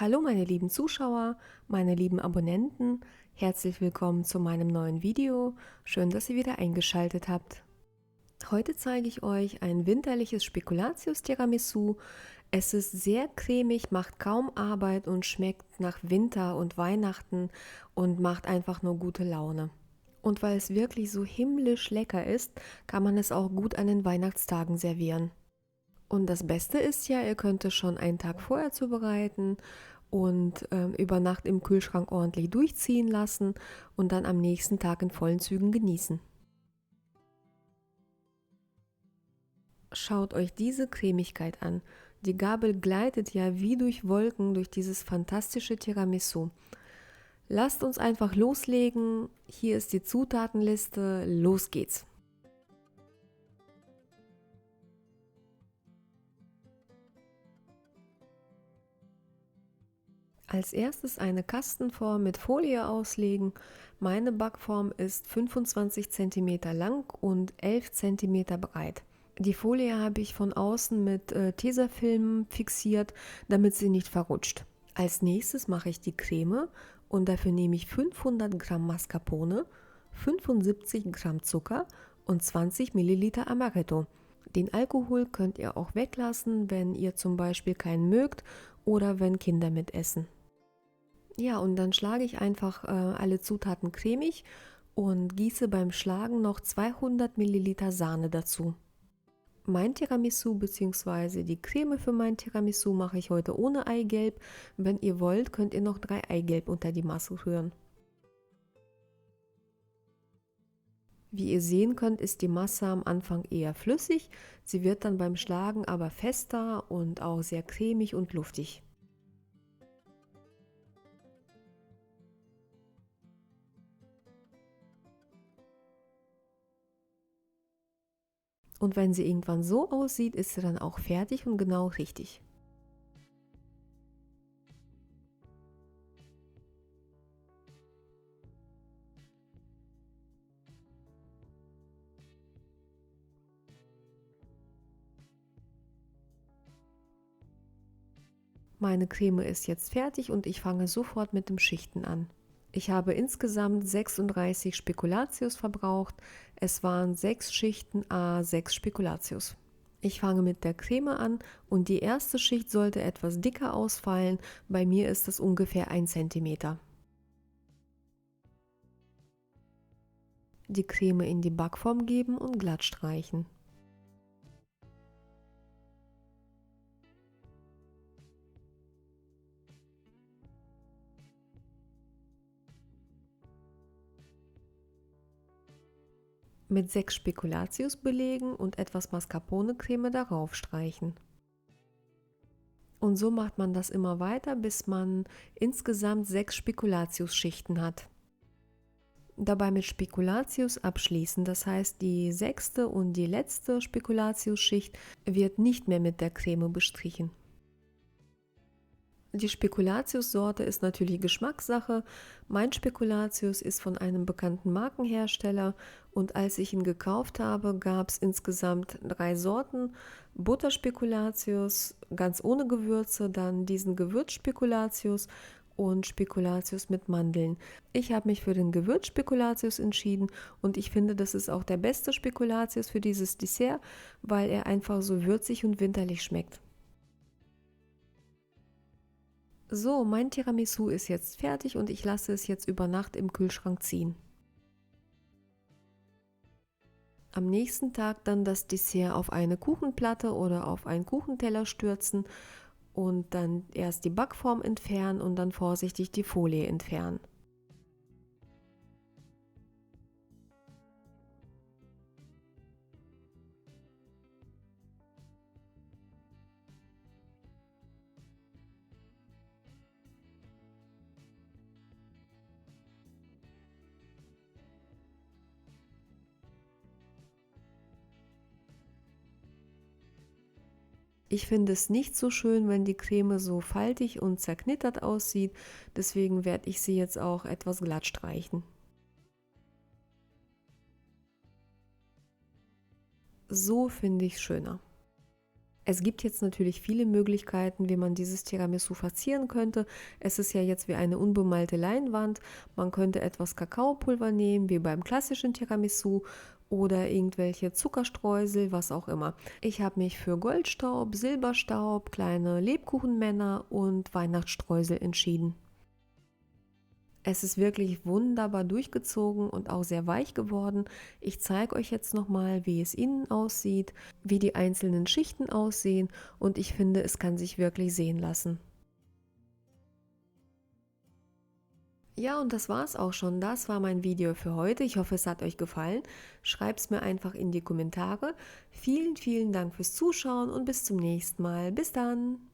Hallo meine lieben Zuschauer, meine lieben Abonnenten, herzlich willkommen zu meinem neuen Video. Schön, dass ihr wieder eingeschaltet habt. Heute zeige ich euch ein winterliches Spekulatius Tiramisu. Es ist sehr cremig, macht kaum Arbeit und schmeckt nach Winter und Weihnachten und macht einfach nur gute Laune. Und weil es wirklich so himmlisch lecker ist, kann man es auch gut an den Weihnachtstagen servieren. Und das Beste ist ja, ihr könnt es schon einen Tag vorher zubereiten und ähm, über Nacht im Kühlschrank ordentlich durchziehen lassen und dann am nächsten Tag in vollen Zügen genießen. Schaut euch diese Cremigkeit an. Die Gabel gleitet ja wie durch Wolken durch dieses fantastische Tiramisu. Lasst uns einfach loslegen. Hier ist die Zutatenliste. Los geht's. Als erstes eine Kastenform mit Folie auslegen. Meine Backform ist 25 cm lang und 11 cm breit. Die Folie habe ich von außen mit äh, Tesafilm fixiert, damit sie nicht verrutscht. Als nächstes mache ich die Creme und dafür nehme ich 500 Gramm Mascarpone, 75 Gramm Zucker und 20 Milliliter Amaretto. Den Alkohol könnt ihr auch weglassen, wenn ihr zum Beispiel keinen mögt oder wenn Kinder mitessen. Ja, und dann schlage ich einfach äh, alle Zutaten cremig und gieße beim Schlagen noch 200 Milliliter Sahne dazu. Mein Tiramisu bzw. die Creme für mein Tiramisu mache ich heute ohne Eigelb. Wenn ihr wollt, könnt ihr noch drei Eigelb unter die Masse rühren. Wie ihr sehen könnt, ist die Masse am Anfang eher flüssig, sie wird dann beim Schlagen aber fester und auch sehr cremig und luftig. Und wenn sie irgendwann so aussieht, ist sie dann auch fertig und genau richtig. Meine Creme ist jetzt fertig und ich fange sofort mit dem Schichten an. Ich habe insgesamt 36 Spekulatius verbraucht. Es waren 6 Schichten A 6 Spekulatius. Ich fange mit der Creme an und die erste Schicht sollte etwas dicker ausfallen. Bei mir ist es ungefähr 1 cm. Die Creme in die Backform geben und glatt streichen. Mit sechs Spekulatius belegen und etwas Mascarpone-Creme darauf streichen. Und so macht man das immer weiter, bis man insgesamt sechs Spekulatius-Schichten hat. Dabei mit Spekulatius abschließen, das heißt die sechste und die letzte Spekulatius-Schicht wird nicht mehr mit der Creme bestrichen. Die Spekulatius-Sorte ist natürlich Geschmackssache. Mein Spekulatius ist von einem bekannten Markenhersteller und als ich ihn gekauft habe, gab es insgesamt drei Sorten. Butterspekulatius, ganz ohne Gewürze, dann diesen Gewürzspekulatius und Spekulatius mit Mandeln. Ich habe mich für den Gewürzspekulatius entschieden und ich finde, das ist auch der beste Spekulatius für dieses Dessert, weil er einfach so würzig und winterlich schmeckt. So, mein Tiramisu ist jetzt fertig und ich lasse es jetzt über Nacht im Kühlschrank ziehen. Am nächsten Tag dann das Dessert auf eine Kuchenplatte oder auf einen Kuchenteller stürzen und dann erst die Backform entfernen und dann vorsichtig die Folie entfernen. Ich finde es nicht so schön, wenn die Creme so faltig und zerknittert aussieht, deswegen werde ich sie jetzt auch etwas glatt streichen. So finde ich schöner. Es gibt jetzt natürlich viele Möglichkeiten, wie man dieses Tiramisu verzieren könnte. Es ist ja jetzt wie eine unbemalte Leinwand. Man könnte etwas Kakaopulver nehmen, wie beim klassischen Tiramisu oder irgendwelche Zuckerstreusel, was auch immer. Ich habe mich für Goldstaub, Silberstaub, kleine Lebkuchenmänner und Weihnachtsstreusel entschieden. Es ist wirklich wunderbar durchgezogen und auch sehr weich geworden. Ich zeige euch jetzt nochmal, wie es innen aussieht, wie die einzelnen Schichten aussehen und ich finde, es kann sich wirklich sehen lassen. Ja, und das war's auch schon. Das war mein Video für heute. Ich hoffe, es hat euch gefallen. Schreibt es mir einfach in die Kommentare. Vielen, vielen Dank fürs Zuschauen und bis zum nächsten Mal. Bis dann!